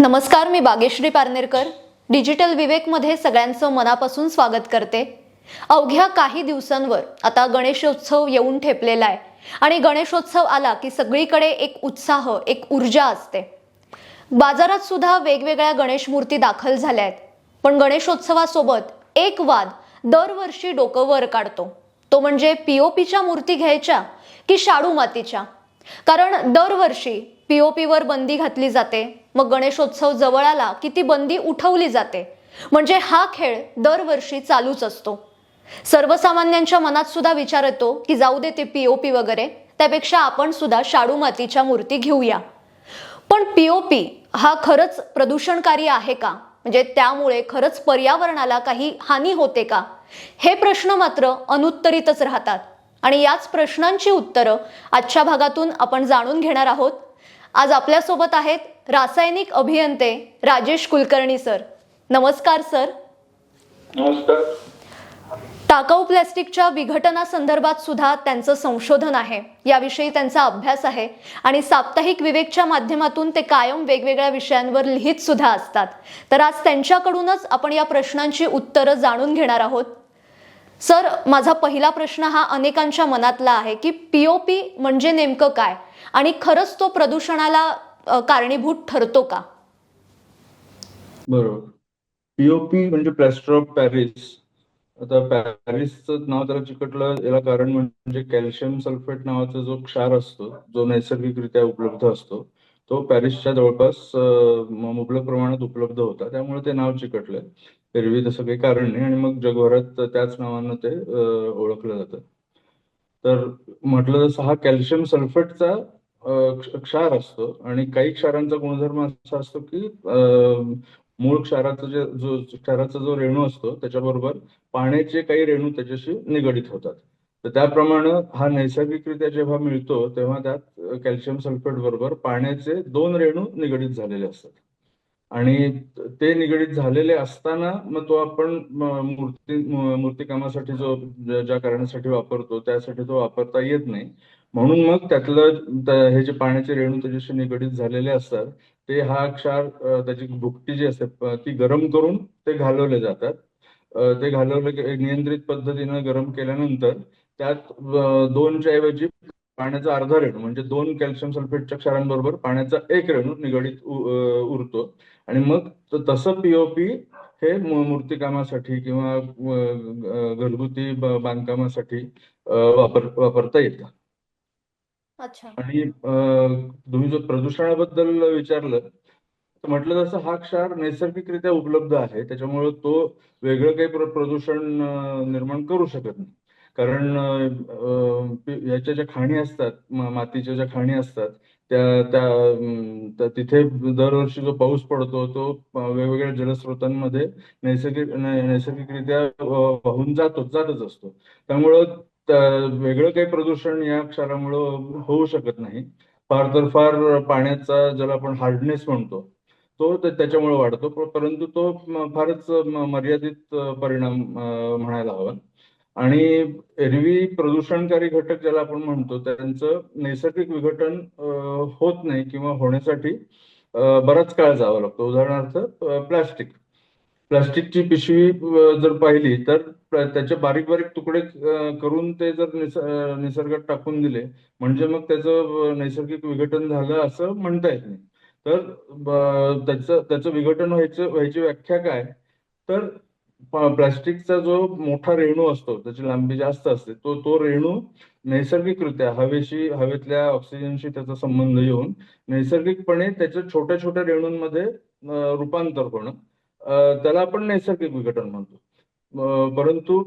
नमस्कार मी बागेश्री पारनेरकर. डिजिटल विवेकमध्ये सगळ्यांचं मनापासून स्वागत करते. अवघ्या काही दिवसांवर आता गणेशोत्सव येऊन ठेपलेला आहे आणि गणेशोत्सव आला की सगळीकडे एक उत्साह एक ऊर्जा असते. बाजारात सुद्धा वेगवेगळ्या गणेश मूर्ती दाखल झाल्या आहेत. पण गणेशोत्सवासोबत एक वाद दरवर्षी डोकं वर काढतो. तो म्हणजे पीओपीच्या मूर्ती घ्यायच्या की शाडू मातीच्या? कारण दरवर्षी पीओपीवर बंदी घातली जाते. मग गणेशोत्सव जवळ आला की ती बंदी उठवली जाते. म्हणजे हा खेळ दरवर्षी चालूच असतो. सर्वसामान्यांच्या मनात सुद्धा विचार येतो की जाऊ दे ते पीओपी वगैरे त्यापेक्षा आपण सुद्धा शाडू मातीच्या मूर्ती घेऊया. पण पीओपी हा खरंच प्रदूषणकारी आहे का? म्हणजे त्यामुळे खरंच पर्यावरणाला काही हानी होते का? हे प्रश्न मात्र अनुत्तरितच राहतात. आणि याच प्रश्नांची उत्तरं आजच्या भागातून आपण जाणून घेणार आहोत. आज आपल्यासोबत आहेत रासायनिक अभियंते राजेश कुलकर्णी सर. नमस्कार सर. नमस्कार. टाकाऊ प्लॅस्टिकच्या विघटनासंदर्भात सुद्धा त्यांचं संशोधन आहे. याविषयी त्यांचा अभ्यास आहे आणि साप्ताहिक विवेकच्या माध्यमातून ते कायम वेगवेगळ्या विषयांवर लिहित सुद्धा असतात. तर आज त्यांच्याकडूनच आपण या प्रश्नांची उत्तरं जाणून घेणार आहोत. सर माझा पहिला प्रश्न हा अनेकांच्या मनातला आहे की पीओपी म्हणजे नेमकं काय? आणि खरंच तो प्रदूषणाला कारणीभूत ठरतो का? बरोबर. पीओपी म्हणजे प्लॅस्टर ऑफ पॅरिस आता पॅरिसचं नाव त्याला चिकटलं याला कारण म्हणजे कॅल्शियम सल्फेट नावाचा जो क्षार असतो जो नैसर्गिकरित्या उपलब्ध असतो तो पॅरिसच्या जवळपास मुबलक प्रमाणात उपलब्ध होता. त्यामुळे ते नाव चिकटलंय एरवी तसं काही कारण नाही आणि मग जगभरात त्याच नावानं ते ओळखलं जातं. तर म्हटलं जसं हा कॅल्शियम सल्फेटचा क्षार असतो आणि काही क्षारांचा गुणधर्म असा असतो की मूळ क्षाराचा जे जो क्षाराचा जो रेणू असतो त्याच्याबरोबर पाण्याचे काही रेणू त्याच्याशी निगडित होतात. तर त्याप्रमाणे हा नैसर्गिकरित्या जेव्हा मिळतो तेव्हा त्यात कॅल्शियम सल्फेट बरोबर पाण्याचे दोन रेणू निगडित झालेले असतात. आणि ते निगडीत झालेले असताना मग तो आपण मूर्ती मूर्तीकामासाठी जो ज्या कारणासाठी वापरतो त्यासाठी तो वापरता येत नाही. म्हणून मग त्यातलं हे जे पाण्याचे रेणू त्याच्याशी निगडीत झालेले असतात ते हा क्षार त्याची भुकटी जी असते ती गरम करून ते घालवले जातात. ते घालवले नियंत्रित पद्धतीनं गरम केल्यानंतर त्यात दोनच्या ऐवजी पाण्याचा अर्धा रेणू म्हणजे दोन कॅल्शियम सल्फेटच्या क्षारांबरोबर पाण्याचा एक रेणू निगडित उरतो. आणि मग तसं पीओपी हे मूर्तिकामासाठी किंवा घरगुती बांधकामासाठी वापर वापरता येतं. अच्छा. आणि तुम्ही जो प्रदूषणाबद्दल विचारलं तर म्हटलं तसं हा क्षार नैसर्गिकरित्या उपलब्ध आहे. त्याच्यामुळे तो वेगळं काही प्र- प्रदूषण निर्माण करू शकत नाही. कारण याच्या ज्या खाणी असतात मातीच्या ज्या खाणी असतात त्या त्या तिथे दरवर्षी जो पाऊस पडतो तो वेगवेगळ्या जलस्रोतांमध्ये नैसर्गिक नैसर्गिकरित्या वाहून जातो जातच असतो. त्यामुळं वेगळं काही प्रदूषण या क्षारामुळं होऊ शकत नाही. फार तर फार पाण्याचा ज्याला आपण हार्डनेस म्हणतो तो त्याच्यामुळे वाढतो. परंतु तो फारच मर्यादित परिणाम म्हणायला हवा. आणि एरवी प्रदूषणकारी घटक ज्याला आपण म्हणतो त्यांचं नैसर्गिक विघटन होत नाही किंवा होण्यासाठी बराच काळ जावा लागतो. उदाहरणार्थ प्लास्टिक. प्लास्टिकची पिशवी जर पाहिली तर त्याचे बारीक बारीक तुकडे करून ते जर निसर्गात टाकून दिले म्हणजे मग त्याचं नैसर्गिक विघटन झालं असं म्हणता येत नाही. तर त्याचं त्याचं विघटन व्हायचं व्हायची व्याख्या काय? तर प्लास्टिकचा जो मोठा रेणू असतो त्याची लांबी जास्त असते तो तो रेणू नैसर्गिकरित्या हवेशी हवेतल्या ऑक्सिजनशी त्याचा संबंध येऊन नैसर्गिकपणे त्याच्या छोट्या छोट्या रेणूंमध्ये रूपांतर होणं त्याला आपण नैसर्गिक विघटन म्हणतो. परंतु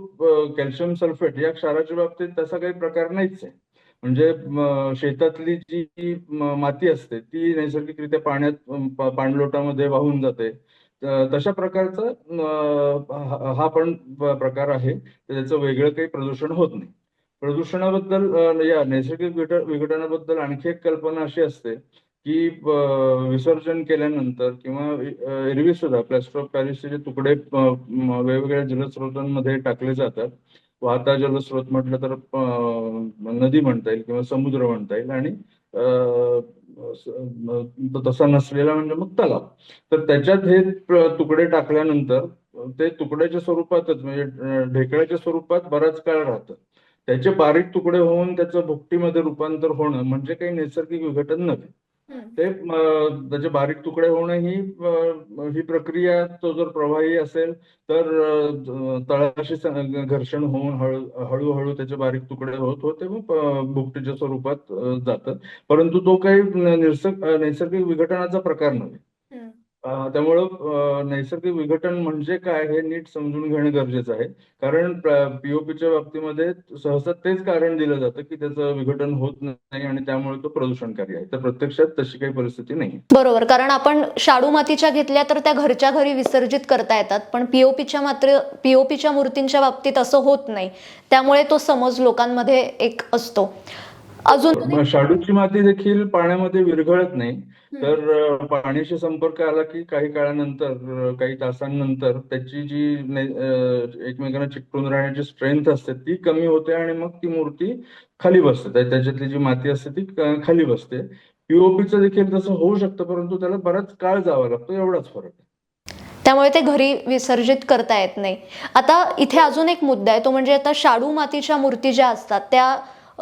कॅल्शियम सल्फेट या क्षाराच्या बाबतीत तसा काही प्रकार नाहीच आहे. म्हणजे शेतातली जी माती असते ती नैसर्गिकरित्या पाण्यात पाणलोटामध्ये वाहून जाते. तशा प्रकारचा हा पण प्रकार आहे. त्याचं वेगळं काही प्रदूषण होत नाही. प्रदूषणाबद्दल या नैसर्गिक विघटनाबद्दल आणखी एक कल्पना अशी असते की विसर्जन केल्यानंतर किंवा एरवी सुद्धा प्लॅस्टर ऑफ पॅरिसचे जे तुकडे वेगवेगळ्या जलस्रोतांमध्ये टाकले जातात. वाहता जलस्रोत म्हटलं तर नदी म्हणता येईल किंवा समुद्र म्हणता येईल आणि तसा नसलेला म्हणजे मग तलाव तर त्याच्यात हे तुकडे टाकल्यानंतर ते तुकड्याच्या स्वरूपातच म्हणजे ढेकळ्याच्या स्वरूपात बराच काळ राहतं. त्याचे बारीक तुकडे होऊन त्याचं भुकटीमध्ये रूपांतर होणं म्हणजे काही नैसर्गिक विघटन नव्हे. ते त्याचे म्हणजे बारीक तुकडे होणं ही ही प्रक्रिया तो जर प्रवाही असेल तर तळाशी घर्षण होऊन हळूहळू त्याचे बारीक तुकडे होत होते मग भुकटीच्या स्वरूपात जातात. जातं परंतु तो काही निसर्ग नैसर्गिक विघटनाचा प्रकार नव्हे. त्यामुळं नैसर्गिक विघटन म्हणजे काय हे नीट समजून घेणं गरजेचं आहे. कारण पीओपीच्या बाबतीमध्ये सहसा तेच कारण दिलं जातं की त्याचं विघटन होत नाही आणि त्यामुळे तो प्रदूषणकारी आहे. तर प्रत्यक्षात तशी काही परिस्थिती नाही बरोबर. कारण आपण शाडू मातीच्या घेतल्या तर त्या घरच्या घरी विसर्जित करता येतात. पण पीओपीच्या मात्र पीओपीच्या मूर्तींच्या बाबतीत असं होत नाही. त्यामुळे तो समज लोकांमध्ये एक असतो. अजून शाडूची माती देखील पाण्यामध्ये विरघळत नाही. तर पाण्याशी संपर्क आला की काही काळानंतर काही तासांनंतर त्याची जी एकमेकांना चिकटून राहण्याची स्ट्रेंथ असते ती कमी होते आणि मग ती मूर्ती खाली बसते. त्या- त्याच्यातली जी माती असते ती खाली बसते. पीओपीचं देखील तसं होऊ शकतं परंतु त्याला बराच काळ जावा लागतो एवढाच फरक आहे. त्यामुळे ते घरी विसर्जित करता येत नाही. आता इथे अजून एक मुद्दा आहे तो म्हणजे आता शाडू मातीच्या मूर्ती ज्या असतात त्या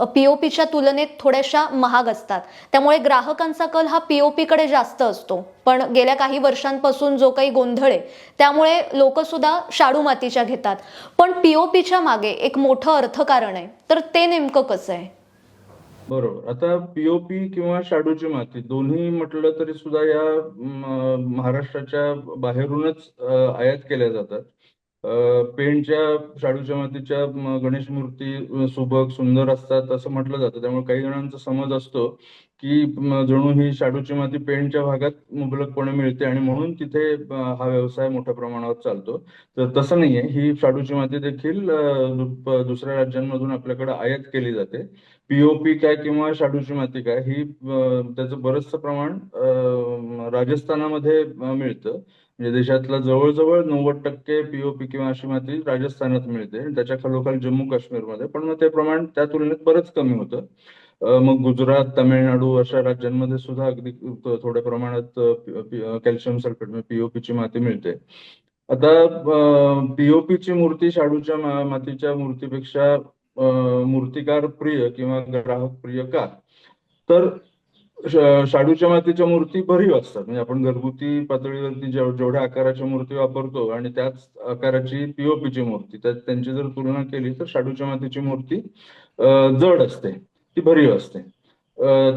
पीओपीच्या तुलनेत थोड्याशा महाग असतात. त्यामुळे ग्राहकांचा कल हा पीओपी कडे जास्त असतो. पण गेल्या काही वर्षांपासून जो काही गोंधळ आहे त्यामुळे लोक सुद्धा शाडू मातीच्या घेतात. पण पीओपीच्या मागे एक मोठं अर्थकारण आहे. तर ते नेमकं कसं आहे? बरोबर. आता पीओपी किंवा शाडूची माती दोन्ही म्हटलं तरी सुद्धा या महाराष्ट्राच्या बाहेरूनच आयात केल्या जातात. पेंटच्या शाडूच्या मातीच्या गणेश मूर्ती सुबक सुंदर असतात असं म्हटलं जातं. त्यामुळे काही जणांचा समज असतो की जणू ही शाडूची माती पेंटच्या भागात मुबलकपणे मिळते आणि म्हणून तिथे हा व्यवसाय मोठ्या प्रमाणावर चालतो. तर तसं नाहीये. ही शाडूची माती देखील दुसऱ्या राज्यांमधून आपल्याकडे आयात केली जाते. पीओपी काय किंवा शाडूची माती काय ही त्याचं बरंचसं प्रमाण राजस्थानामध्ये मिळतं. म्हणजे देशातला जवळजवळ नव्वद टक्के पीओपी किंवा अशी माती राजस्थानात मिळते त्याच्या खालोखाल जम्मू काश्मीरमध्ये. पण मग ते प्रमाण त्या तुलनेत बरंच कमी होतं. मग गुजरात तामिळनाडू अशा राज्यांमध्ये सुद्धा अगदी थोड्या प्रमाणात कॅल्शियम सल्फेट म्हणजे पीओपीची माती मिळते. आता पीओपीची मूर्ती शाडूच्या मातीच्या मूर्तीपेक्षा मूर्तिकार प्रिय किंवा ग्राहक प्रिय का तर शाडूच्या मातीच्या मूर्ती भरीव असतात. म्हणजे आपण घरगुती पातळीवरती जेवढ्या आकाराच्या मूर्ती वापरतो आणि त्याच आकाराची पीओपीची मूर्ती त्यात त्यांची जर तुलना केली तर शाडूच्या मातीची मूर्ती जड असते. ती भरीव असते.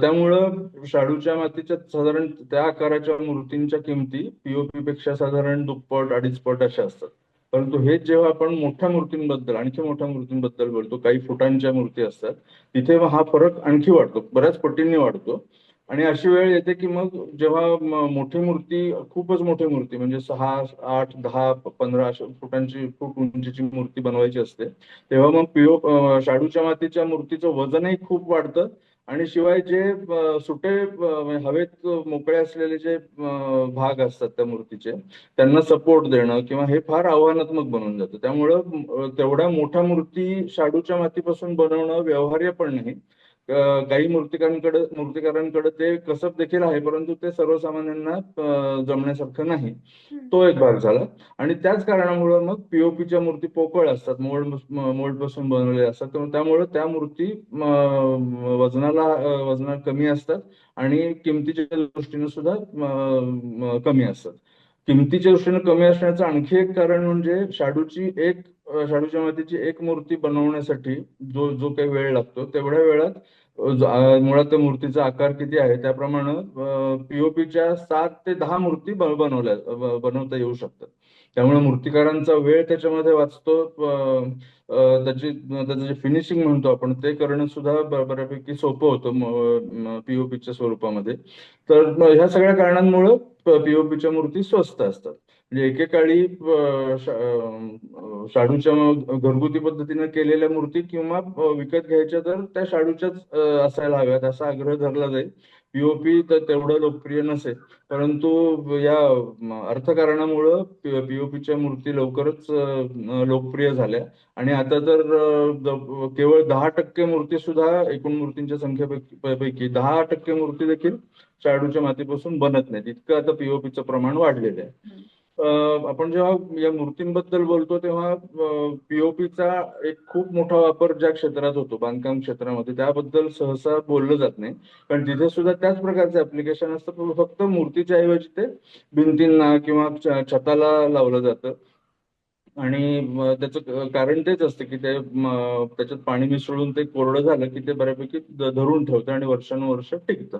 त्यामुळं शाडूच्या मातीच्या साधारण त्या आकाराच्या मूर्तींच्या किमती पीओपी पेक्षा साधारण दुप्पट अडीचपट अशा असतात. परंतु हे जेव्हा आपण मोठ्या मूर्तींबद्दल आणखी मोठ्या मूर्तींबद्दल बोलतो काही फुटांच्या मूर्ती असतात तिथे मग हा फरक आणखी वाढतो बऱ्याच पटींनी वाढतो. आणि अशी वेळ येते की मग जेव्हा मोठी मूर्ती खूपच मोठी मूर्ती म्हणजे सहा आठ दहा पंधरा अशा फुटांची फूट उंचीची मूर्ती बनवायची असते तेव्हा मग पिओ शाडूच्या मातीच्या मूर्तीचं वजनही खूप वाढतं आणि शिवाय जे सुटे म्हणजे हवेत मोकळे असलेले जे भाग असतात त्या मूर्तीचे त्यांना सपोर्ट देणं किंवा हे फार आव्हानात्मक बनून जातं. त्यामुळं तेवढ्या मोठ्या मूर्ती शाडूच्या मातीपासून बनवणं व्यवहार्य पण नाही. काही मूर्तिकांकडे मूर्तिकारांकडे ते कसब देखील आहे परंतु ते सर्वसामान्यांना जमण्यासारखं नाही. तो एक भाग झाला. आणि त्याच कारणामुळे मग पीओपीच्या मूर्ती पोकळ असतात मोल्ड मोल्डपासून बनवलेल्या असतात. त्यामुळे त्या मूर्ती वजनाला अ, वजनात कमी असतात आणि किमतीच्या दृष्टीने सुद्धा कमी असतात. किमतीच्या दृष्टीने कमी असण्याचं आणखी एक कारण म्हणजे शाडूची एक शाडूच्या मातीची एक मूर्ती बनवण्यासाठी जो जो काही वेळ लागतो तेवढ्या वेळात मुळात त्या मूर्तीचा आकार किती आहे त्याप्रमाणे पीओपीच्या सात ते दहा मूर्ती बनवल्या बनवता येऊ शकतात. त्यामुळे मूर्तिकारांचा वेळ त्याच्यामध्ये वाचतो त्याची त्याचं जे फिनिशिंग म्हणतो आपण ते करणं सुद्धा बऱ्यापैकी सोपं होतं पीओपीच्या स्वरूपामध्ये. तर ह्या सगळ्या कारणांमुळे पीओपीच्या मूर्ती स्वस्त असतात. म्हणजे एकेकाळी शाडूच्या घरगुती पद्धतीने केलेल्या मूर्ती किंवा विकत घ्यायच्या तर त्या शाडूच्याच असायला हव्यात असा आग्रह धरला जाईल. पीओपी तर तेवढं लोकप्रिय नसेल. परंतु या अर्थकारणामुळं पीओपीच्या मूर्ती लवकरच लोकप्रिय झाल्या. आणि आता तर केवळ दहा टक्के मूर्ती सुद्धा एकूण मूर्तींच्या संख्येपैकी दहा टक्के मूर्ती देखील शाडूच्या मातीपासून बनत नाहीत. इतकं आता पीओपीचं प्रमाण वाढलेलं आहे. आपण जेव्हा या मूर्तींबद्दल बोलतो तेव्हा पीओपीचा एक खूप मोठा वापर ज्या क्षेत्रात होतो बांधकाम क्षेत्रामध्ये त्याबद्दल सहसा बोललं जात नाही. कारण तिथे सुद्धा त्याच प्रकारचे ऍप्लिकेशन असतं फक्त मूर्तीच्या ऐवजी ते भिंतींना किंवा छताला लावलं जातं. आणि त्याचं कारण तेच असतं की ते त्याच्यात पाणी मिसळून ते कोरडं झालं की ते बऱ्यापैकी धरून ठेवतं आणि वर्षानुवर्ष टिकतं.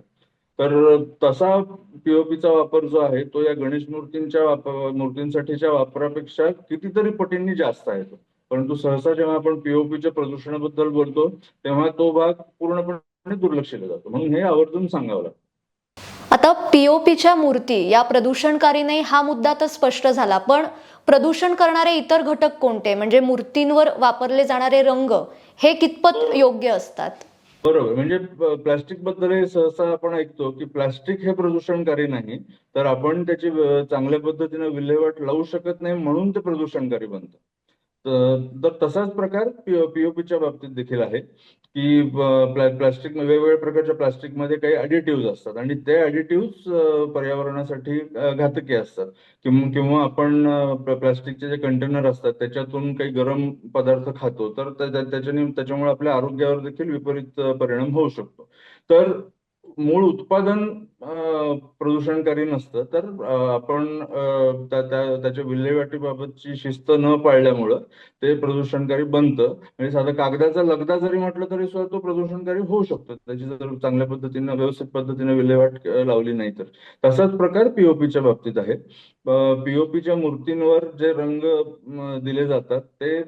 तर तसा पीओपीचा वापर जो आहे तो या गणेश मूर्तींच्या वापर मूर्तींसाठीच्या वापरापेक्षा कितीतरी पटींनी जास्त आहे तो. परंतु सहसा जेव्हा आपण पीओपीच्या प्रदूषणाबद्दल बोलतो तेव्हा तो भाग पूर्णपणे दुर्लक्ष केला जातो म्हणून हे आवर्जून सांगावं लागतं. आता पीओपीच्या मूर्ती या प्रदूषणकारी नाही हा मुद्दा तर स्पष्ट झाला पण प्रदूषण करणारे इतर घटक कोणते? म्हणजे मूर्तींवर वापरले जाणारे रंग हे कितपत योग्य असतात? बरोबर. म्हणजे प्लास्टिकबद्दल सहसा आपण ऐकतो की प्लास्टिक हे प्रदूषणकारी नाही तर आपण त्याची चांगल्या पद्धतीने विल्हेवाट लावू शकत नाही म्हणून ते प्रदूषणकारी बनतं. तर तसाच प्रकार पीओपीच्या बाबतीत देखील आहे. की प्लास्टिक वेगवेगळ्या प्रकारच्या प्लास्टिकमध्ये काही ॲडिटिव्ह असतात. आणि ते ॲडिटिव्ह पर्यावरणासाठी घातकी असतात. किंवा किंवा आपण प्लास्टिकचे जे कंटेनर असतात त्याच्यातून काही गरम पदार्थ खातो तर त्याच्याने त्याच्यामुळे आपल्या आरोग्यावर देखील विपरीत परिणाम होऊ शकतो. तर मूळ उत्पादन प्रदूषणकारी नसतं. तर आपण त्याच्या विल्हेवाटीबाबतची शिस्त न पाळल्यामुळं ते प्रदूषणकारी बनतं. म्हणजे साधा कागदाचा लगदा जरी म्हटलं तरी सुद्धा तो प्रदूषणकारी होऊ शकतो. त्याची जर चांगल्या पद्धतीने व्यवस्थित पद्धतीने विल्हेवाट लावली नाही तर. तसाच प्रकार पीओपीच्या बाबतीत आहे. पीओपीच्या मूर्तींवर जे रंग दिले जातात ते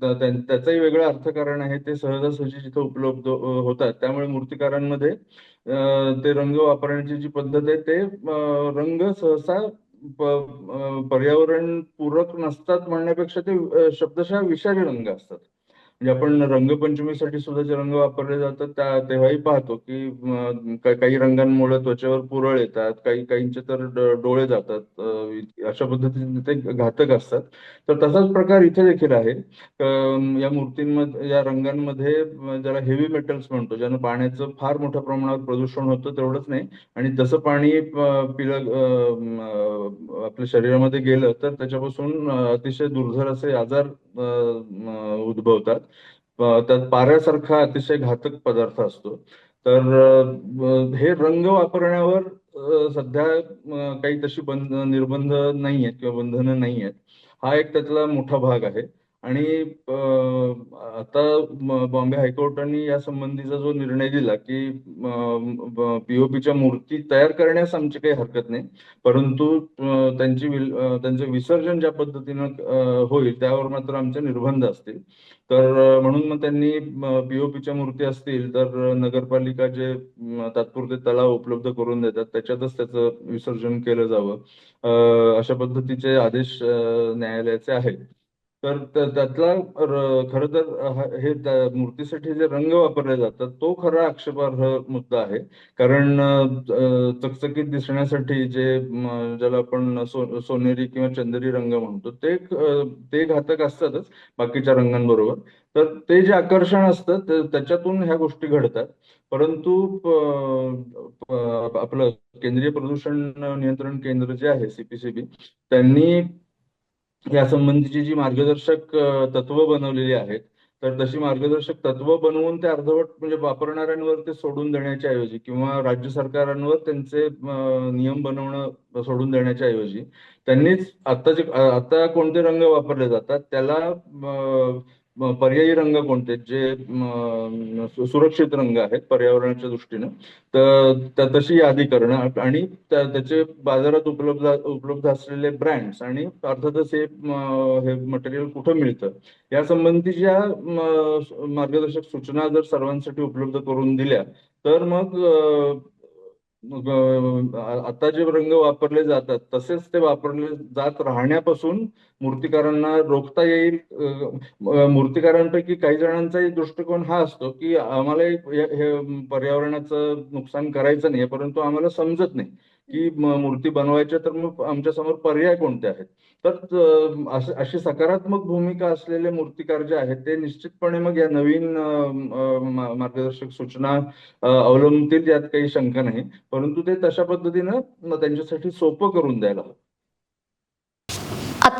त्याचाही त्याचंही वेगळं अर्थकारण आहे. ते सहजासहजी जिथे उपलब्ध होतात. त्यामुळे मूर्तिकारांमध्ये अ, ते रंग वापरण्याची जी पद्धत आहे ते रंग सहसा पर्यावरण पूरक नसतात म्हणण्यापेक्षा ते शब्दशः विषारी रंग असतात. म्हणजे आपण रंगपंचमीसाठी सुद्धा जे रंग वापरले जातात त्या तेव्हाही पाहतो की काही रंगांमुळे त्वचेवर पुरळ येतात काही काहींचे तर डोळे जातात अशा पद्धतीने ते घातक असतात. तर तसाच प्रकार इथे देखील आहे. या मूर्तींमध्ये या रंगांमध्ये ज्याला हेवी मेटल्स म्हणतो ज्यानं पाण्याचं फार मोठ्या प्रमाणावर प्रदूषण होतं तेवढंच नाही. आणि जसं पाणी पिलं आपल्या शरीरामध्ये गेलं तर त्याच्यापासून अतिशय दुर्धर असे आजार उद्भवतात. त्यात पाऱ्यासारखा अतिशय घातक पदार्थ असतो. तर हे रंग वापरण्यावर सध्या काही तशी बंध निर्बंध नाही आहेत किंवा बंधनं नाही आहेत हा एक त्यातला मोठा भाग आहे. आणि आता बॉम्बे हायकोर्टाने या संबंधीचा जो निर्णय दिला की पीओपीच्या मूर्ती तयार करण्यास आमची काही हरकत नाही. परंतु त्यांची त्यांचं विसर्जन ज्या पद्धतीनं होईल त्यावर मात्र आमचे निर्बंध असतील. तर म्हणून मग त्यांनी पीओपीच्या मूर्ती असतील तर नगरपालिका जे तात्पुरते तलाव उपलब्ध करून देतात त्याच्यातच त्याचं विसर्जन केलं जावं. अशा पद्धतीचे आदेश न्यायालयाचे आहेत. तर त्यातला खर तर हे मूर्तीसाठी जे रंग वापरले जातात तो खरा आक्षेपार्ह मुद्दा आहे. कारण चकचकीत दिसण्यासाठी जे ज्याला आपण सो, सोनेरी किंवा चंदेरी रंग म्हणतो ते ते घातक असतातच बाकीच्या रंगांबरोबर. तर ते जे आकर्षण असतं त्याच्यातून ह्या गोष्टी घडतात. परंतु आपलं केंद्रीय प्रदूषण नियंत्रण केंद्र जे आहे सीपीसीबी त्यांनी या संबंधीची जी मार्गदर्शक तत्व बनवलेली आहेत तर तशी मार्गदर्शक तत्व बनवून ते अर्धवट म्हणजे वापरणाऱ्यांवर ते सोडून देण्याच्या ऐवजी किंवा राज्य सरकारांवर त्यांचे नियम बनवणं सोडून देण्याच्या ऐवजी त्यांनीच आता जे आता कोणते रंग वापरले जातात त्याला पर्यायी रंग कोणते? जे सुरक्षित रंग आहेत पर्यावरणाच्या दृष्टीनं तर तशी यादी करणं आणि त्याचे बाजारात उपलब्ध उपलब्ध असलेले ब्रँड्स आणि अर्थातच हे हे मटेरियल कुठं मिळतं? या संबंधीच्या ज्या मार्गदर्शक सूचना जर सर्वांसाठी उपलब्ध करून दिल्या तर मग आता जे रंग वापरले जातात तसेच ते वापरले जात राहण्यापासून मूर्तिकारांना रोखता येईल. मूर्तिकारांपैकी काही जणांचाही दृष्टिकोन हा असतो की आम्हाला हे पर्यावरणाचं नुकसान करायचं नाही परंतु आम्हाला समजत नाही की मूर्ती बनवायच्या तर मग आमच्यासमोर पर्याय कोणते आहेत? तर अशी सकारात्मक भूमिका असलेले मूर्तिकार जे आहेत ते निश्चितपणे मग या नवीन मार्गदर्शक सूचना अवलंबतील यात काही शंका नाही. परंतु ते तशा पद्धतीनं त्यांच्यासाठी सोपं करून द्यायला हवं.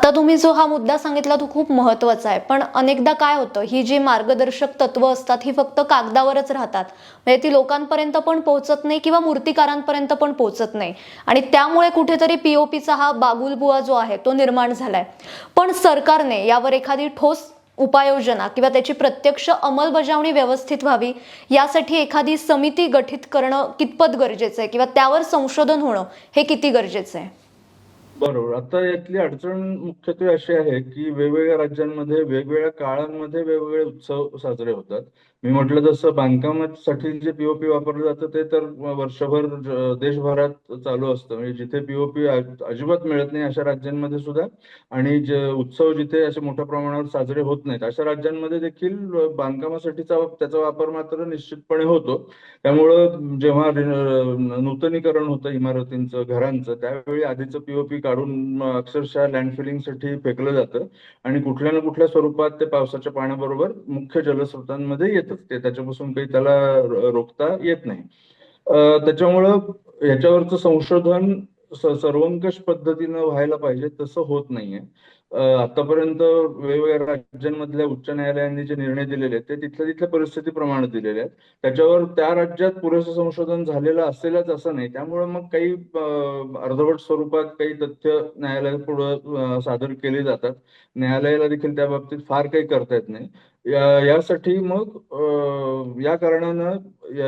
आत्ता तुम्ही जो हा मुद्दा सांगितला तो खूप महत्त्वाचा आहे. पण अनेकदा काय होतं ही जी मार्गदर्शक तत्व असतात ही फक्त कागदावरच राहतात. म्हणजे ती लोकांपर्यंत पण पोहोचत नाही किंवा मूर्तिकारांपर्यंत पण पोहोचत नाही. आणि त्यामुळे कुठेतरी पीओपीचा हा बागुलबुवा जो आहे तो निर्माण झालाय. पण सरकारने यावर एखादी ठोस उपाययोजना किंवा त्याची प्रत्यक्ष अंमलबजावणी व्यवस्थित व्हावी यासाठी एखादी समिती गठीत करणं कितपत गरजेचं आहे? किंवा त्यावर संशोधन होणं हे किती गरजेचं आहे? बरोबर. आता यातली अडचण मुख्यत्वे अशी आहे की वेगवेगळ्या राज्यांमध्ये वेगवेगळ्या काळांमध्ये वेगवेगळे उत्सव साजरे होतात. मी म्हटलं जसं बांधकामासाठी जे पीओपी वापरलं जातं ते तर वर्षभर देशभरात चालू असतं. म्हणजे जिथे पीओपी अजिबात मिळत नाही अशा राज्यांमध्ये सुद्धा आणि जे उत्सव जिथे असे मोठ्या प्रमाणावर साजरे होत नाहीत अशा राज्यांमध्ये देखील बांधकामासाठीचा त्याचा वापर मात्र निश्चितपणे होतो. त्यामुळं जेव्हा नूतनीकरण होतं इमारतींचं घरांचं त्यावेळी आधीचं पीओपी काढून अक्षरशः अक्षरशः लँडफिलिंगसाठी फेकलं जातं आणि कुठल्या ना कुठल्या स्वरूपात ते पावसाच्या पाण्याबरोबर मुख्य जलस्रोतांमध्ये येत. येतच ते. त्याच्यापासून काही त्याला रोखता येत नाही. त्याच्यामुळं ह्याच्यावरचं संशोधन सर्वंकष पद्धतीनं व्हायला पाहिजे तसं होत नाहीये. आतापर्यंत वेगवेगळ्या राज्यांमधल्या उच्च न्यायालयांनी जे निर्णय दिलेले आहेत ते तिथल्या तिथल्या परिस्थितीप्रमाणे दिलेले आहेत. त्याच्यावर त्या राज्यात पुरेसं संशोधन झालेलं असेलच असं नाही. त्यामुळे मग काही अर्धवट स्वरूपात काही तथ्य न्यायालयापुढं सादर केली जातात. न्यायालयाला देखील त्या बाबतीत फार काही करता येत नाही. यासाठी मग या कारणानं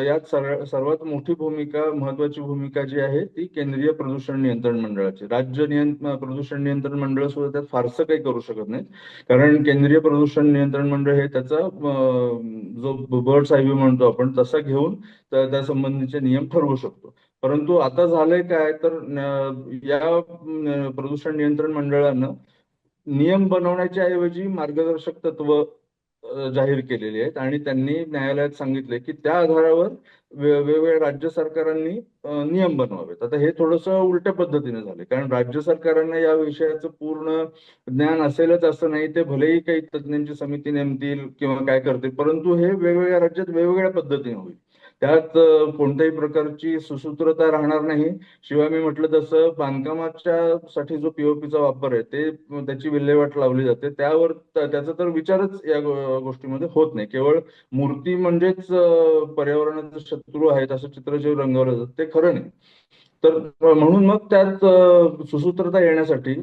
यात सर्वात मोठी भूमिका महत्वाची भूमिका जी आहे ती केंद्रीय प्रदूषण नियंत्रण मंडळाची. राज्य नियंत्रण प्रदूषण नियंत्रण मंडळ सुद्धा त्यात फारसं काही करू शकत नाही कारण केंद्रीय प्रदूषण नियंत्रण मंडळ हे त्याचा जो बर्ड हायवे म्हणतो आपण तसा घेऊन त्या संबंधीचे नियम ठरवू शकतो. परंतु आता झालंय काय? तर या प्रदूषण नियंत्रण मंडळानं नियम बनवण्याच्या ऐवजी मार्गदर्शक तत्व जाहीर केलेली आहेत. आणि त्यांनी न्यायालयात सांगितले की त्या आधारावर वेगवेगळ्या राज्य सरकारांनी नियम बनवावेत. आता हे थोडंसं उलट्या पद्धतीने झाले कारण राज्य सरकारांना या विषयाचं पूर्ण ज्ञान असेलच असं नाही. ते भलेही काही तज्ज्ञांची समिती नेमतील किंवा काय करतील. परंतु हे वेगवेगळ्या राज्यात वेगवेगळ्या पद्धतीने होईल. त्यात कोणत्याही प्रकारची सुसूत्रता राहणार नाही. शिवाय मी म्हटलं तसं बांधकामाच्या साठी जो पीओपीचा वापर आहे ते त्याची विल्हेवाट लावली जाते. त्यावर त्याचा तर विचारच या गोष्टीमध्ये होत नाही. केवळ मूर्ती म्हणजेच पर्यावरणाचे शत्रू आहेत असं चित्र जे रंगवलं जातं ते खरं नाही. तर म्हणून मग त्यात सुसूत्रता येण्यासाठी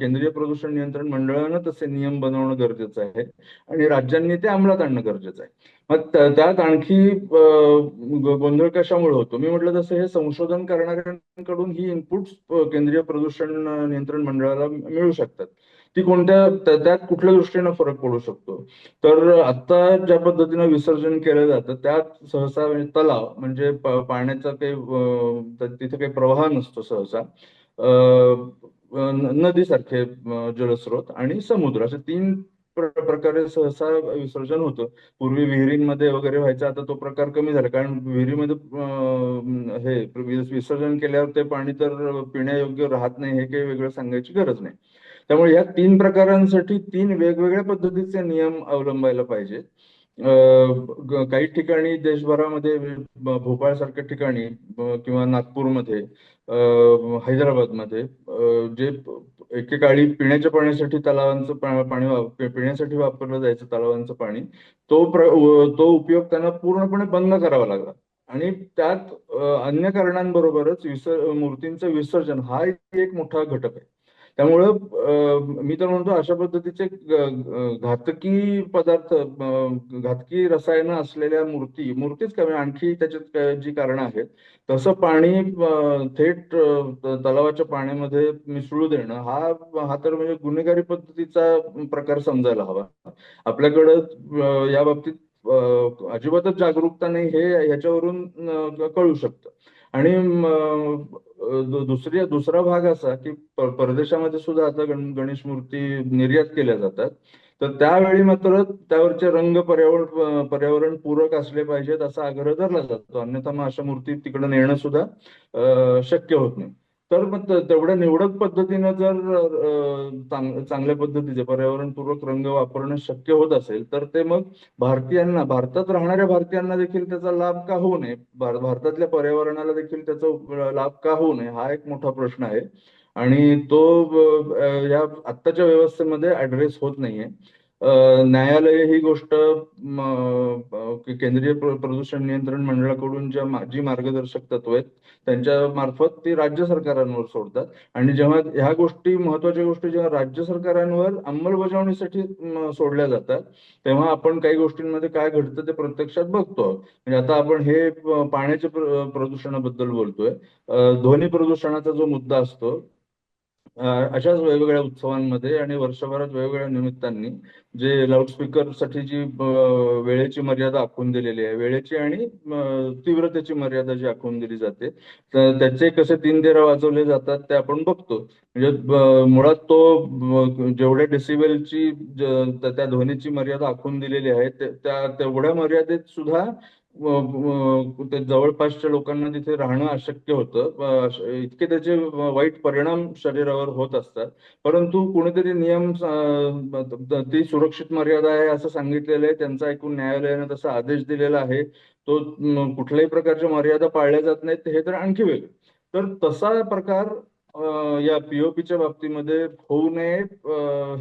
केंद्रीय प्रदूषण नियंत्रण मंडळानं तसे नियम बनवणं गरजेचं आहे. आणि राज्यांनी ते अंमलात आणणं गरजेचं आहे. मग त्यात आणखी गोंधळ कशामुळे होतो? मी म्हटलं तसं हे संशोधन करणाऱ्यांकडून ही इनपुट केंद्रीय प्रदूषण नियंत्रण मंडळाला मिळू शकतात. ती कोणत्या त्यात कुठल्या दृष्टीनं फरक पडू शकतो? तर आता ज्या पद्धतीनं विसर्जन केलं जातं त्यात सहसा म्हणजे तलाव म्हणजे पाण्याचा काही तिथे काही प्रवाह नसतो सहसा. नदीसारखे जलस्रोत आणि समुद्र असे तीन प्रकारे सहसा विसर्जन होतं. पूर्वी विहिरींमध्ये वगैरे व्हायचं आता तो प्रकार कमी झाला. कारण विहिरीमध्ये हे विसर्जन केल्यावर ते पाणी तर पिण्यायोग्य राहत नाही हे काही वेगळं सांगायची गरज नाही. त्यामुळे या तीन प्रकारांसाठी तीन वेगवेगळ्या पद्धतीचे नियम अवलंबायला पाहिजे काही ठिकाणी देशभरामध्ये भोपाळ सारख्या ठिकाणी किंवा नागपूरमध्ये हैदराबादमध्ये जे एकेकाळी पिण्याच्या पाण्यासाठी तलावांचं पाणी पिण्यासाठी वापरलं जायचं तलावांचं पाणी तो प्र तो उपयोग त्यांना पूर्णपणे बंद करावा लागला. आणि त्यात अन्य कारणांबरोबरच विसर मूर्तींचं विसर्जन हा एक मोठा घटक आहे. त्यामुळं मी तर म्हणतो अशा पद्धतीचे घातकी पदार्थ घातकी रसायनं असलेल्या मूर्ती मूर्तीच कमी आणखी त्याच्यात जी कारणं आहेत तसं पाणी थेट तलावाच्या पाण्यामध्ये मिसळू देणं हा हा तर म्हणजे गुन्हेगारी पद्धतीचा प्रकार समजायला हवा. आपल्याकडं या बाबतीत अजिबातच जागरूकता नाही हे ह्याच्यावरून कळू शकतं. आणि दुसरी दुसरा भाग असा की परदेशामध्ये सुद्धा आता गण गणेश मूर्ती निर्यात केल्या जातात. तर त्यावेळी मात्र त्यावरचे रंग पर्यावरण पर्यावरण पूरक असले पाहिजेत असा आग्रह धरला जातो. अन्यथा मग अशा मूर्ती तिकडे नेणं सुद्धा शक्य होत नाही. तर मग तेवढ्या निवडक पद्धतीनं जर चांगल्या पद्धतीचे पर्यावरणपूरक रंग वापरणं शक्य होत असेल तर ते मग भारतीयांना भारतात राहणाऱ्या भारतीयांना देखील त्याचा लाभ का होऊ नये? भारतातल्या पर्यावरणाला देखील त्याचा लाभ का होऊ नये? हा एक मोठा प्रश्न आहे. आणि तो या आत्ताच्या व्यवस्थेमध्ये ऍड्रेस होत नाहीये. न्यायालय ही गोष्ट केंद्रीय प्रदूषण नियंत्रण मंडळाकडून ज्या मा- जी मार्गदर्शक तत्व आहेत त्यांच्या मार्फत ती राज्य सरकारांवर सोडतात. आणि जेव्हा ह्या गोष्टी महत्त्वाच्या गोष्टी जेव्हा राज्य सरकारांवर अंमलबजावणीसाठी सोडल्या जातात तेव्हा आपण काही गोष्टींमध्ये काय घडतं ते प्रत्यक्षात बघतो. म्हणजे आता आपण हे पाण्याच्या प्रदूषणाबद्दल बोलतोय. ध्वनी प्रदूषणाचा जो मुद्दा असतो अशाच वेगवेगळ्या उत्सवांमध्ये आणि वर्षभरात वेगवेगळ्या निमित्तांनी जे लाऊडस्पीकरसाठी जी वेळेची मर्यादा आखून दिलेली आहे वेळेची आणि तीव्रतेची मर्यादा जी आखून दिली जाते तर त्याचे कसे तीन देरा वाजवले जातात ते आपण बघतो. म्हणजे मुळात तो जेवढ्या डेसिबेलची त्या ध्वनीची मर्यादा आखून दिलेली आहे त्या तेवढ्या मर्यादेत सुद्धा जवळपासच्या लोकांना तिथे राहणं अशक्य होतं. इतके त्याचे वाईट परिणाम शरीरावर होत असतात. परंतु कोणीतरी नियम ती सुरक्षित मर्यादा आहे असं सांगितलेलं आहे. त्यांचा ऐकून न्यायालयाने तसा आदेश दिलेला आहे. तो कुठल्याही प्रकारच्या मर्यादा पाळल्या जात नाहीत. हे तर आणखी वेगळं. तर तसा प्रकार या पीओपीच्या बाबतीमध्ये होऊ नये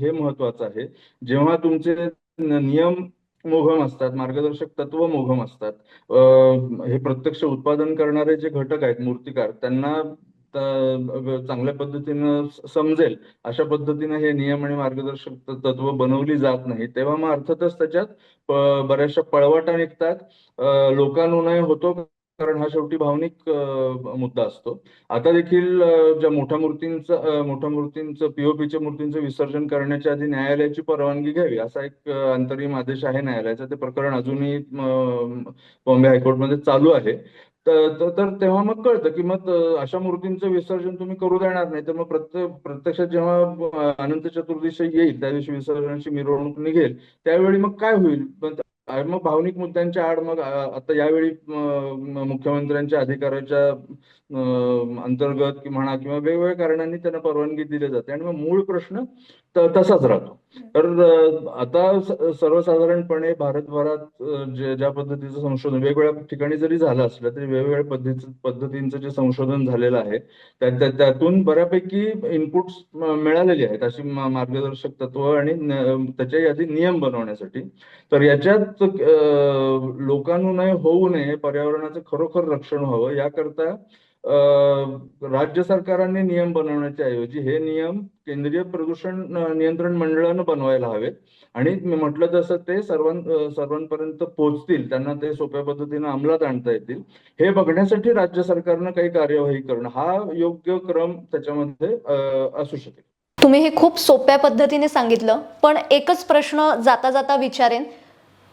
हे महत्वाचं आहे. जेव्हा तुमचे नियम मोघम असतात मार्गदर्शक तत्व मोघम असतात. हे प्रत्यक्ष उत्पादन करणारे जे घटक आहेत मूर्तिकार त्यांना चांगल्या पद्धतीनं समजेल. अशा पद्धतीने हे नियम आणि मार्गदर्शक तत्व बनवली जात नाही. तेव्हा मग अर्थातच त्याच्यात बऱ्याचशा पळवाटा निघतात. अ, लोकानुनय होतो कारण हा शेवटी भावनिक मुद्दा असतो. आता देखील ज्या मोठ्या मूर्तींचं मोठ्या मूर्तींचं पीओपीच्या मूर्तींचं विसर्जन करण्याच्या आधी न्यायालयाची परवानगी घ्यावी असा एक अंतरिम आदेश आहे न्यायालयाचा. ते प्रकरण अजूनही बॉम्बे हायकोर्टमध्ये चालू आहे. तर तर- तेव्हा मग कळतं की मग अशा मूर्तींचं विसर्जन तुम्ही करू देणार नाही तर मग प्रत्येक प्रत्यक्षात जेव्हा अनंत चतुर्दशी येईल त्या दिवशी विसर्जनाची मिरवणूक निघेल त्यावेळी मग काय होईल? मग भावनिक मुद्द्यांच्या आड मग आता यावेळी मुख्यमंत्र्यांच्या अधिकाराच्या अंतर्गत कि म्हणा किंवा वेगवेगळ्या कारणांनी त्यांना परवानगी दिली जाते. आणि मग मूळ प्रश्न तसाच राहतो. तर आता सर्वसाधारणपणे भारतभरात जे ज्या पद्धतीचं संशोधन वेगवेगळ्या ठिकाणी जरी झालं असलं तरी वेगवेगळ्या पद्धती पद्धतींचं जे संशोधन झालेलं आहे त्यातून बऱ्यापैकी इनपुट्स मिळालेली आहेत अशी मार्गदर्शक तत्व आणि त्याच्या यादी नियम बनवण्यासाठी. तर याच्यात लोकांना लोकांनुनय होऊ नये पर्यावरणाचं खरोखर रक्षण व्हावं याकरता राज्य सरकारांनी नियम बनवण्याच्या ऐवजी हे नियम केंद्रीय प्रदूषण नियंत्रण मंडळानं बनवायला हवेत. आणि मी म्हटलं तसं ते सर्वां सर्वांपर्यंत पोहोचतील त्यांना ते सोप्या पद्धतीनं अंमलात आणता येतील. हे बघण्यासाठी राज्य सरकारनं काही कार्यवाही करणं हा योग्य क्रम त्याच्यामध्ये असू शकेल. तुम्ही हे खूप सोप्या पद्धतीने सांगितलं पण एकच प्रश्न जाता जाता विचारेन.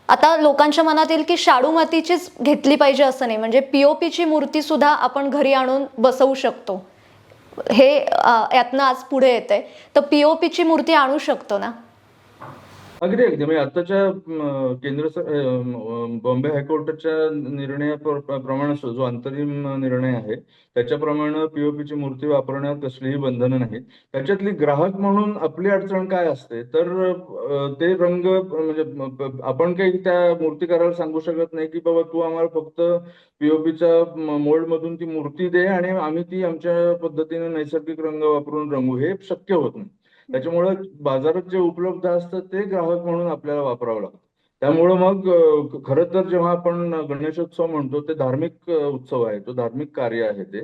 आता लोकांच्या मनात येईल की शाडू मातीचीच घेतली पाहिजे असं नाही. म्हणजे पीओपीची मूर्ती सुद्धा आपण घरी आणून बसवू शकतो. हे यातनं आज पुढे येते तर पीओपीची मूर्ती आणू शकतो ना? अगदी अगदी. म्हणजे आताच्या केंद्र बॉम्बे हायकोर्टाच्या निर्णयाप्रमाणे जो अंतरिम निर्णय आहे त्याच्याप्रमाणे पीओपीची मूर्ती वापरण्यात कसलीही बंधनं नाहीत. त्याच्यातली ग्राहक म्हणून आपली अडचण काय असते तर ते रंग म्हणजे आपण काही त्या मूर्तिकाराला सांगू शकत नाही की बाबा तू आम्हाला फक्त पीओपीच्या मोल्ड मधून ती मूर्ती दे आणि आम्ही ती आमच्या पद्धतीने नैसर्गिक रंग वापरून रंगू हे शक्य होत नाही. त्याच्यामुळे बाजारात जे उपलब्ध असतं ते ग्राहक म्हणून आपल्याला वापरावं लागतं. त्यामुळं मग खर तर जेव्हा आपण गणेशोत्सव म्हणतो ते धार्मिक उत्सव आहे तो धार्मिक कार्य आहे ते.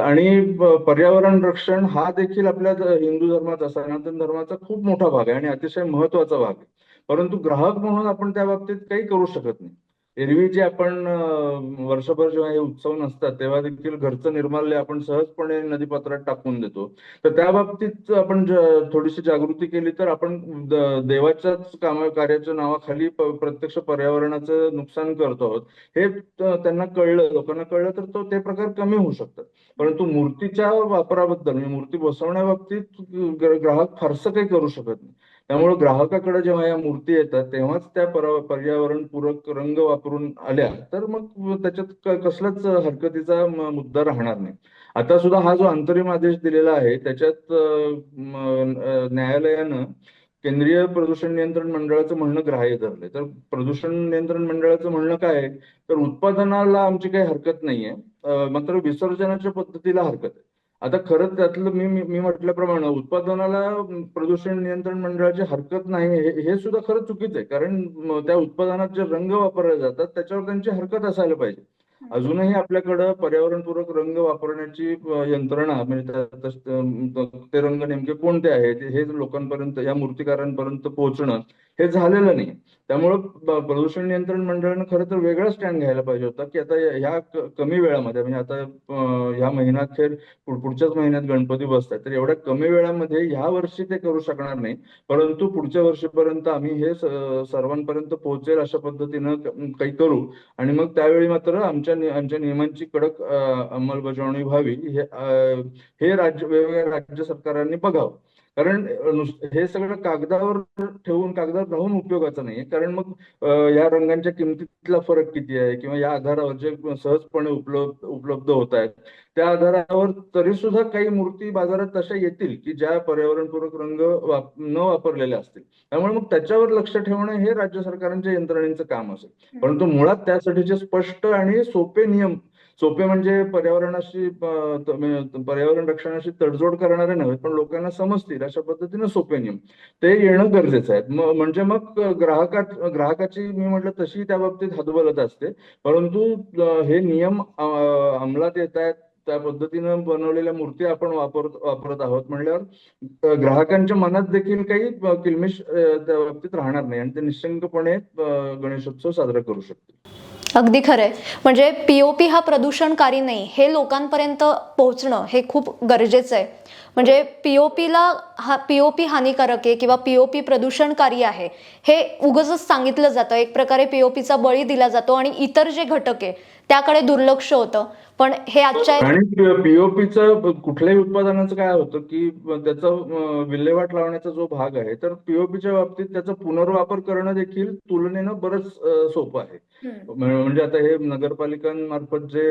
आणि पर्यावरण रक्षण हा देखील आपल्या हिंदू धर्माचा सनातन धर्माचा खूप मोठा भाग आहे आणि अतिशय महत्त्वाचा भाग आहे. परंतु ग्राहक म्हणून आपण त्या बाबतीत काही करू शकत नाही. एरवी जे आपण वर्षभर जेव्हा हे उत्सव नसतात तेव्हा देखील घरचं निर्माल्य आपण सहजपणे नदीपात्रात टाकून देतो. तर त्या बाबतीत आपण थोडीशी जागृती केली तर आपण देवाच्याच काम कार्याच्या नावाखाली प्रत्यक्ष पर्यावरणाचं नुकसान करतो आहोत. हे त्यांना कळलं लोकांना कळलं तर तो ते प्रकार कमी होऊ शकतात. परंतु मूर्तीच्या वापराबद्दल म्हणजे मूर्ती बसवण्याबाबतीत ग्राहक फारसं काही करू शकत नाही. त्यामुळे ग्राहकाकडे जेव्हा या मूर्ती येतात तेव्हाच त्या पर्यावरणपूरक रंग वापरून आल्या तर मग त्याच्यात कसलाच हरकतीचा मुद्दा राहणार नाही. आता सुद्धा हा जो अंतरिम आदेश दिलेला आहे त्याच्यात न्यायालयानं केंद्रीय प्रदूषण नियंत्रण मंडळाचं म्हणणं ग्राह्य धरलंय. तर प्रदूषण नियंत्रण मंडळाचं म्हणणं काय आहे? तर उत्पादनाला आमची काही हरकत नाहीये. मात्र विसर्जनाच्या पद्धतीला हरकत आहे. आता खरं त्यातलं मी मी म्हटल्याप्रमाणे उत्पादनाला प्रदूषण नियंत्रण मंडळाची हरकत नाही हे सुद्धा खरं चुकीचं आहे. कारण त्या उत्पादनात जे रंग वापरले जातात त्याच्यावर त्यांची हरकत असायला पाहिजे. अजूनही आपल्याकडं पर्यावरणपूरक रंग वापरण्याची यंत्रणा म्हणजे ते रंग नेमके कोणते आहेत हे लोकांपर्यंत या मूर्तिकारांपर्यंत पोहोचणं हे झालेलं नाही. त्यामुळं प्रदूषण नियंत्रण मंडळानं खरं तर वेगळा स्टँड घ्यायला पाहिजे होता की आता ह्या कमी वेळामध्ये म्हणजे आता ह्या महिन्यात खेळ पुढच्याच महिन्यात गणपती बसतात तर एवढ्या कमी वेळामध्ये ह्या वर्षी ते करू शकणार नाही. परंतु पुढच्या वर्षीपर्यंत आम्ही हे सर्वांपर्यंत पोहोचेल अशा पद्धतीनं काही करू. आणि मग त्यावेळी मात्र आमच्या आमच्या नियमांची कडक अंमलबजावणी व्हावी हे हे राज्य वेगवेगळ्या राज्य सरकारांनी बघावं. कारण हे सगळं कागदावर ठेवून कागदावर राहून उपयोगाचं नाहीये. कारण मग या रंगांच्या किमतीतला फरक किती आहे? किंवा या आधारावर जे सहजपणे उपलब्ध उपलब्ध होत आहेत त्या आधारावर तरी सुद्धा काही मूर्ती बाजारात तशा येतील की ज्या पर्यावरणपूरक रंग वाप न वापरलेले असतील. त्यामुळे मग त्याच्यावर लक्ष ठेवणं हे राज्य सरकारांच्या यंत्रणेचं काम असेल. परंतु मुळात त्यासाठीचे स्पष्ट आणि सोपे नियम सोपे म्हणजे पर्यावरणाशी पर्यावरण रक्षणाशी तडजोड करणारे नव्हे पण लोकांना समजतील अशा पद्धतीने सोपे नियम. ते येणं गरजेचं आहे. म्हणजे मग ग्राहका ग्राहकाची मी म्हटलं तशी त्या बाबतीत हतबलत असते. परंतु हे नियम अंमलात येत आहेत त्या पद्धतीनं बनवलेल्या मूर्ती आपण वापर वापरत आहोत म्हणल्यावर ग्राहकांच्या मनात देखील काही किलमिश त्या बाबतीत राहणार नाही आणि ते निश्चिंतपणे गणेशोत्सव साजरा करू शकतील. अगदी खरंय. म्हणजे पीओपी हा प्रदूषणकारी नाही हे लोकांपर्यंत पोहोचणं हे खूप गरजेचं आहे म्हणजे पीओपीला हा पीओपी हानिकारक आहे किंवा पीओपी प्रदूषणकारी आहे हे उगच सांगितलं जातं. एक प्रकारे पीओपीचा बळी दिला जातो आणि इतर जे घटक आहे त्याकडे दुर्लक्ष होतं. पण हे आजच्या आणि पीओपीचं कुठल्याही उत्पादनाचं काय होतं की त्याचा विल्हेवाट लावण्याचा जो भाग आहे तर पीओपीच्या बाबतीत त्याचा पुनर्वापर करणं देखील तुलनेनं बरंच सोपं आहे. म्हण- म्हणजे आता हे नगरपालिकांमार्फत जे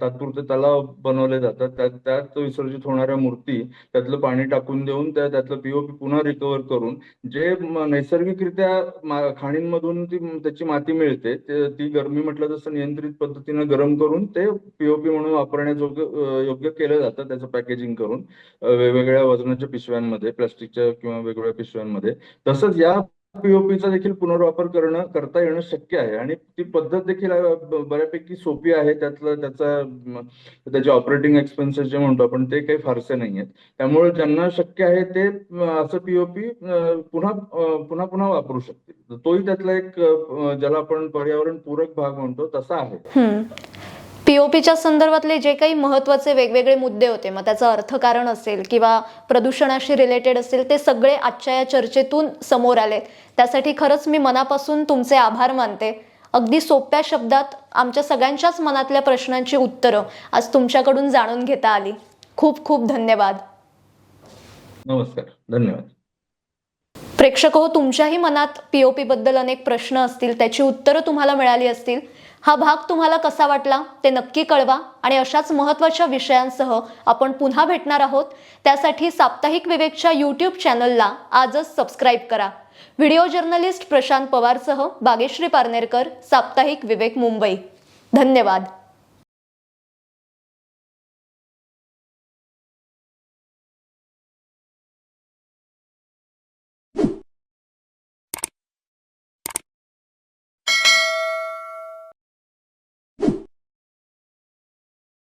तात्पुरते तलाव बनवले जातात त्यात त्यात विसर्जित होणाऱ्या मूर्ती त्यातलं पाणी टाकून देऊन त्या त्यातलं पीओपी पुन्हा रिकव्हर करून जे नैसर्गिकरित्या खाणींमधून ती त्याची माती मिळते ते- ती गरमी म्हटलं तसं नियंत्रित पद्धतीनं गरम करून ते पीओपी म्हणून वापरण्याजोग्य योग्य केलं जातं त्याचं पॅकेजिंग करून वेगवेगळ्या वजनाच्या पिशव्यांमध्ये प्लास्टिकच्या किंवा वेगवेगळ्या पिशव्यांमध्ये. तसंच या पीओपीचा देखील पुनर्वापर करणं करता येणं शक्य आहे. आणि ती पद्धत देखील बऱ्यापैकी सोपी आहे. त्यातलं त्याचा त्याचे ऑपरेटिंग एक्सपेन्सेस जे म्हणतो आपण ते काही फारसे नाही आहेत. त्यामुळे ज्यांना शक्य आहे ते असं पीओपी पुन्हा पुन्हा पुन्हा वापरू शकतील. तोही त्यातला एक ज्याला आपण पर्यावरण पूरक भाग म्हणतो तसा आहे. पीओपीच्या संदर्भातले जे काही महत्त्वाचे वेगवेगळे मुद्दे होते मग त्याचं अर्थकारण असेल किंवा प्रदूषणाशी रिलेटेड असेल ते सगळे आजच्या या चर्चेतून समोर आले. त्यासाठी खरंच मी मनापासून तुमचे आभार मानते. अगदी सोप्या शब्दात आमच्या सगळ्यांच्याच मनातल्या प्रश्नांची उत्तरं आज तुमच्याकडून जाणून घेता आली. खूप खूप धन्यवाद. नमस्कार धन्यवाद. प्रेक्षक हो तुमच्याही मनात पीओपी बद्दल अनेक प्रश्न असतील त्याची उत्तरं तुम्हाला मिळाली असतील. हा भाग तुम्हाला कसा वाटला ते नक्की कळवा आणि अशाच महत्त्वाच्या विषयांसह आपण पुन्हा भेटणार आहोत. त्यासाठी साप्ताहिक विवेकच्या यूट्यूब चॅनलला आजच सबस्क्राईब करा. व्हिडिओ जर्नलिस्ट प्रशांत पवारसह बागेश्री पारनेरकर साप्ताहिक विवेक मुंबई. धन्यवाद.